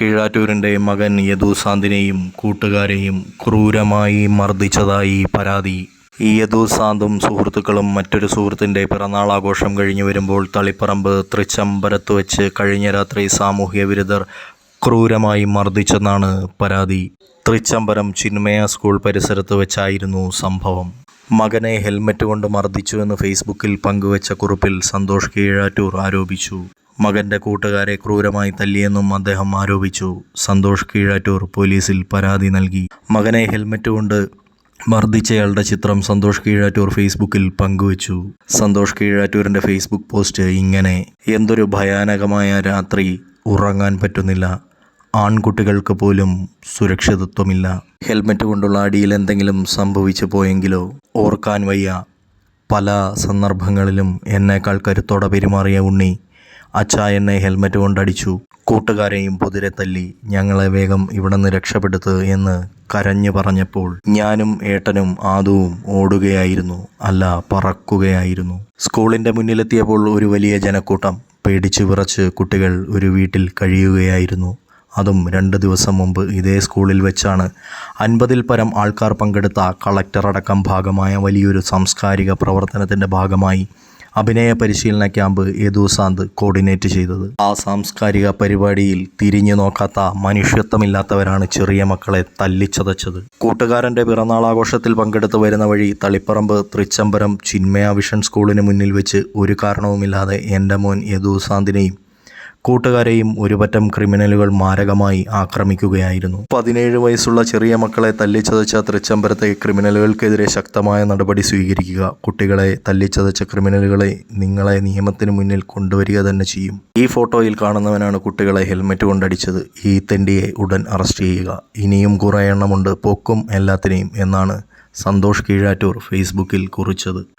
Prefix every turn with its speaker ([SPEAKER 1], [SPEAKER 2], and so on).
[SPEAKER 1] കീഴാറ്റൂരിന്റെ മകൻ യദുസാന്തിനെയും കൂട്ടുകാരെയും ക്രൂരമായി മർദ്ദിച്ചതായി പരാതി. ഈ യദുസാന്തും സുഹൃത്തുക്കളും മറ്റൊരു സുഹൃത്തിന്റെ പിറന്നാൾ ആഘോഷം കഴിഞ്ഞു വരുമ്പോൾ തളിപ്പറമ്പ് തൃച്ചംബരത്ത് വെച്ച് കഴിഞ്ഞ രാത്രി സാമൂഹ്യ വിരുദ്ധർ ക്രൂരമായി മർദ്ദിച്ചെന്നാണ് പരാതി. തൃച്ചംബരം ചിന്മയ സ്കൂൾ പരിസരത്ത് വെച്ചായിരുന്നു സംഭവം. മകനെ ഹെൽമറ്റ് കൊണ്ട് മർദ്ദിച്ചുവെന്ന് ഫേസ്ബുക്കിൽ പങ്കുവച്ച കുറിപ്പിൽ സന്തോഷ് കീഴാറ്റൂർ ആരോപിച്ചു. മകന്റെ കൂട്ടുകാരെ ക്രൂരമായി തല്ലിയെന്നും അദ്ദേഹം ആരോപിച്ചു. സന്തോഷ് കീഴാറ്റൂർ പോലീസിൽ പരാതി നൽകി. മകനെ ഹെൽമറ്റ് കൊണ്ട് മർദ്ദിച്ചയാളുടെ ചിത്രം സന്തോഷ് കീഴാറ്റൂർ ഫേസ്ബുക്കിൽ പങ്കുവച്ചു. സന്തോഷ് കീഴാറ്റൂരിന്റെ ഫേസ്ബുക്ക് പോസ്റ്റ് ഇങ്ങനെ എന്തൊരു ഭയാനകമായ രാത്രി. ഉറങ്ങാൻ പറ്റുന്നില്ല. ആൺകുട്ടികൾക്ക് പോലും സുരക്ഷിതത്വമില്ല. ഹെൽമറ്റ് കൊണ്ടുള്ള അടിയിൽ എന്തെങ്കിലും സംഭവിച്ചു പോയെങ്കിലോ ഓർക്കാൻ വയ്യ. പല സന്ദർഭങ്ങളിലും എന്നേക്കാൾ കരുത്തോടെ പെരുമാറിയ ഉണ്ണി അച്ഛ എന്നെ ഹെൽമറ്റ് കൊണ്ടടിച്ചു. കൂട്ടുകാരെയും പൊതിരെ തല്ലി ഞങ്ങളെ വേഗം ഇവിടെ നിന്ന് രക്ഷപ്പെടുത്ത് എന്ന് കരഞ്ഞു പറഞ്ഞപ്പോൾ ഞാനും ഏട്ടനും ആദുവും ഓടുകയായിരുന്നു. അല്ല പറക്കുകയായിരുന്നു. സ്കൂളിന്റെ മുന്നിലെത്തിയപ്പോൾ ഒരു വലിയ ജനക്കൂട്ടം പേടിച്ചു വിറച്ച് കുട്ടികൾ ഒരു വീട്ടിൽ കഴിയുകയായിരുന്നു. അതും രണ്ട് ദിവസം മുമ്പ് ഇതേ സ്കൂളിൽ വെച്ചാണ്. അൻപതിൽ പരം ആൾക്കാർ പങ്കെടുത്ത കളക്ടറടക്കം ഭാഗമായ വലിയൊരു സാംസ്കാരിക പ്രവർത്തനത്തിന്റെ ഭാഗമായി അഭിനയ പരിശീലന ക്യാമ്പ് യദുസാന്ത് കോർഡിനേറ്റ് ചെയ്തത്? ആ സാംസ്കാരിക പരിപാടിയിൽ തിരിഞ്ഞു നോക്കാത്ത മനുഷ്യത്വമില്ലാത്തവരാണ് ചെറിയ മക്കളെ തല്ലിച്ചതച്ചത്. കൂട്ടുകാരന്റെ പിറന്നാൾ ആഘോഷത്തിൽ പങ്കെടുത്ത് വരുന്ന വഴി തളിപ്പറമ്പ് തൃച്ചംബരം ചിന്മയ വിഷൻ സ്കൂളിന് മുന്നിൽ വെച്ച് ഒരു കാരണവുമില്ലാതെ എന്റെ മോൻ യദുസാന്തിനെയും കൂട്ടുകാരെയും ഒരുപറ്റം ക്രിമിനലുകൾ മാരകമായി ആക്രമിക്കുകയായിരുന്നു. പതിനേഴ് വയസ്സുള്ള ചെറിയ മക്കളെ തല്ലിച്ചതച്ച തൃച്ചംബരത്തെ ക്രിമിനലുകൾക്കെതിരെ ശക്തമായ നടപടി സ്വീകരിക്കുക. കുട്ടികളെ തല്ലിച്ചതച്ച ക്രിമിനലുകളെ നിങ്ങളെ നിയമത്തിന് മുന്നിൽ കൊണ്ടുവരിക തന്നെ ചെയ്യും. ഈ ഫോട്ടോയിൽ കാണുന്നവനാണ് കുട്ടികളെ ഹെൽമെറ്റ് കൊണ്ടടിച്ചത്. ഈ തെണ്ടിയെ ഉടൻ അറസ്റ്റ് ചെയ്യുക. ഇനിയും കുറേ എണ്ണമുണ്ട്. പൊക്കും എല്ലാത്തിനെയും എന്നാണ് സന്തോഷ് കീഴാറ്റൂർ ഫേസ്ബുക്കിൽ കുറിച്ചത്.